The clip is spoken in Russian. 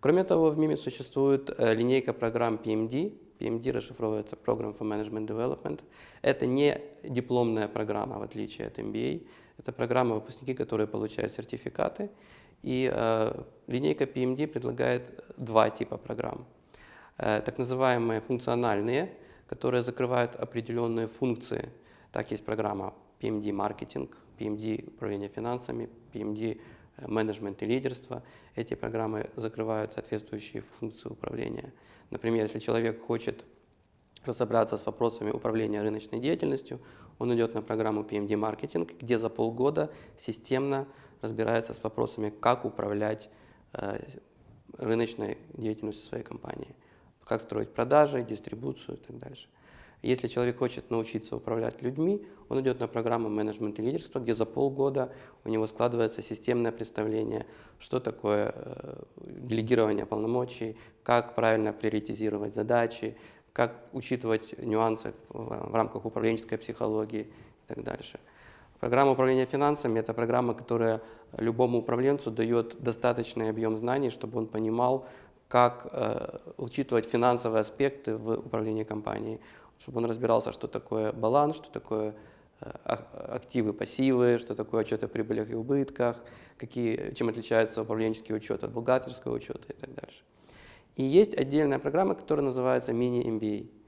Кроме того, в МИМе существует э, линейка программ PMD. PMD расшифровывается Program for Management Development. Это не дипломная программа, в отличие от MBA. Это программа, выпускники, которые получают сертификаты. И э, линейка PMD предлагает два типа программ. Э, так называемые функциональные, которые закрывают определенные функции. Так есть программа PMD маркетинг, PMD управление финансами, PMD э, менеджмент и лидерство. Эти программы закрывают соответствующие функции управления. Например, если человек хочет разобраться с вопросами управления рыночной деятельностью, он идет на программу PMD маркетинг, где за полгода системно разбирается с вопросами, как управлять э, рыночной деятельностью своей компании, как строить продажи, дистрибуцию и так дальше. Если человек хочет научиться управлять людьми, он идет на программу менеджмент и лидерство, где за полгода у него складывается системное представление, что такое э, делегирование полномочий, как правильно приоритизировать задачи, как учитывать нюансы в рамках управленческой психологии и так дальше. Программа управления финансами – это программа, которая любому управленцу дает достаточный объем знаний, чтобы он понимал, как э, учитывать финансовые аспекты в управлении компанией, чтобы он разбирался, что такое баланс, что такое э, активы, пассивы, что такое отчет о прибылях и убытках, какие, чем отличается управленческий учет от бухгалтерского учета и так дальше. И есть отдельная программа, которая называется мини-MBA.